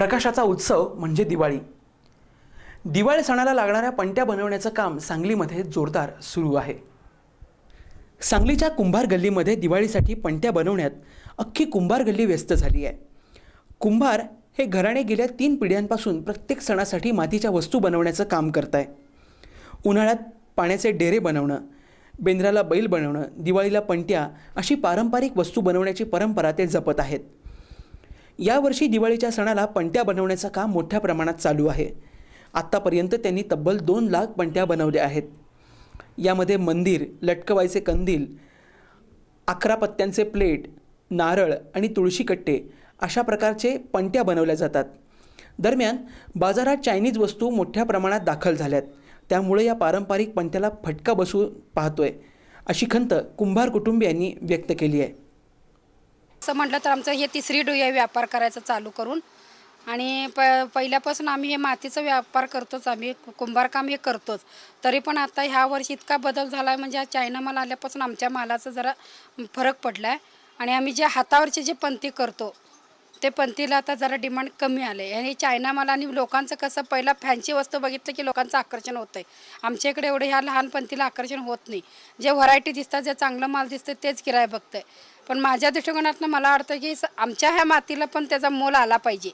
प्रकाशाचा उत्सव म्हणजे दिवाळी. दिवाळी सणाला लागणाऱ्या पणत्या बनवण्याचं काम सांगलीमध्ये जोरदार सुरू आहे. सांगलीच्या कुंभार गल्लीमध्ये दिवाळीसाठी पणत्या बनवण्यात अख्खी कुंभार गल्ली व्यस्त झाली आहे. कुंभार हे घराणे गेल्या तीन पिढ्यांपासून प्रत्येक सणासाठी मातीच्या वस्तू बनवण्याचं काम करत आहे उन्हाळ्यात पाण्याचे डेरे बनवणं बेंद्राला बैल बनवणं दिवाळीला पणत्या अशी पारंपरिक वस्तू बनवण्याची परंपरा ते जपत आहेत. यावर्षी दिवाळीच्या सणाला पणत्या बनवण्याचं काम मोठ्या प्रमाणात चालू आहे. आत्तापर्यंत त्यांनी तब्बल दोन लाख पणत्या बनवल्या आहेत. यामध्ये मंदिर लटकवायचे कंदील अकरा पत्त्यांचे प्लेट नारळ आणि तुळशी कट्टे अशा प्रकारचे पणत्या बनवल्या जातात. दरम्यान बाजारात चायनीज वस्तू मोठ्या प्रमाणात दाखल झाल्यात. त्यामुळे या पारंपरिक पणत्याला फटका बसू पाहतोय अशी खंत कुंभार कुटुंबियांनी व्यक्त केली आहे. असं म्हटलं तर आमचं हे तिसरी डोई आहे व्यापार करायचं चालू करून. आणि प पहिल्यापासून आम्ही हे मातीचा व्यापार करतोच आम्ही कुंभारकाम हे करतोच. तरी पण आता ह्या वर्षी इतका बदल झाला आहे म्हणजे हा चायना माल आल्यापासून आमच्या मालाचा जरा फरक पडला आहे आणि आम्ही जे हातावरचे जे पंथी करतो ते पंथीला आता जरा डिमांड कमी आले आणि चायना माल आणि लोकांचं कसं पहिला फॅन्सी वस्तू बघितलं की लोकांचं आकर्षण होतं आहे आमच्या इकडे एवढं ह्या लहान पंथीला आकर्षण होत नाही. जे व्हरायटी दिसतात जे चांगलं माल दिसतं तेच किराय बघतं आहे पण माझ्या दृष्टिकोनातनं मला वाटतं की आमच्या ह्या मातीला पण त्याचा मोल आला पाहिजे.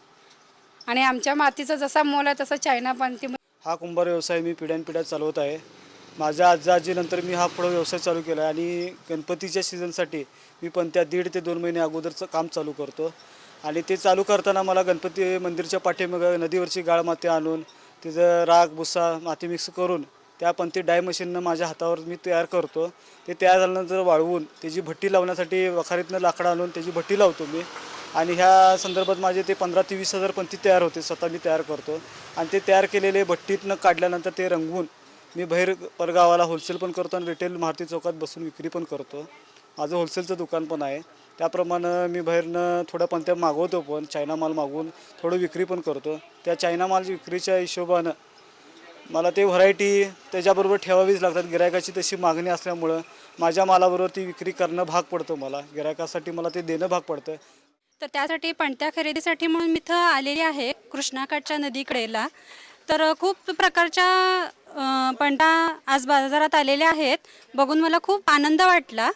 आणि आमच्या मातीचा जसा मोल आहे तसा चायना पंथी हा कुंभार व्यवसाय मी पिढ्यानपिढ्या चालवत आहे. माझ्या आजा आजीनंतर मी हा पुढं व्यवसाय चालू केला आहे आणि गणपतीच्या सीझनसाठी मी पण त्या दीड ते दोन महिने अगोदरचं काम चालू करतो. आणि ते चालू करताना मला गणपती मंदिरच्या पाठीमागं नदीवरची गाळ माती आणून तिचं राग भुसा माती मिक्स करून त्या पण ते डाय मशीननं माझ्या हातावर मी तयार करतो. ते तयार झाल्यानंतर वाळवून त्याची भट्टी लावण्यासाठी वखारीतनं लाकडं आणून त्याची भट्टी लावतो मी. आणि ह्या संदर्भात माझे ते पंधरा ते वीस हजार पंथी तयार होते स्वतः मी तयार करतो. आणि ते तयार केलेले भट्टीतनं काढल्यानंतर ते रंगवून मी बाहेर परगावाला होलसेल पण करतो आणि रिटेल मारुती चौकात बसून विक्री पण करतो. माझं होलसेलचं दुकान पण आहे. त्याप्रमाणे मी बाहेरनं थोड्या पंत्या मागवतो पण चायना माल मागवून थोडं विक्री पण करतो. त्या चायना माल विक्रीच्या हिशोबानं मला ते व्हरायटी त्याच्याबरोबर ठेवावीच लागतात. गिरायकाची तशी मागणी असल्यामुळं माझ्या मालाबरोबर ती विक्री करणं भाग पडतं मला. गिरायकासाठी मला ते देणं भाग पडतं. तर त्यासाठी पणत्या खरेदीसाठी म्हणून मी इथं आलेली आहे कृष्णाकाठच्या नदीकडेला तर खूप प्रकारच्या अ, आज बाजारात आलेल्या आहेत. बघून मला खूप आनंद वाटला.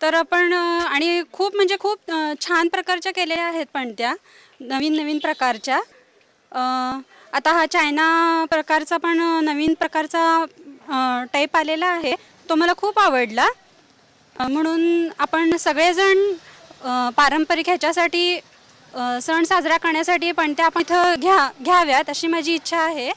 तर आपण आणि खूप म्हणजे खूप छान प्रकारच्या केलेल्या आहेत पणत्या. नवीन नवीन प्रकारच्या आता हा चायना प्रकारचा पण नवीन प्रकारचा टाईप आलेला आहे. तो मला खूप आवडला. म्हणून आपण सगळेजण पारंपरिक ह्याच्यासाठी सण साजरा करण्यासाठी पण त्या आपण इथं घ्या घ्याव्यात अशी माझी इच्छा आहे.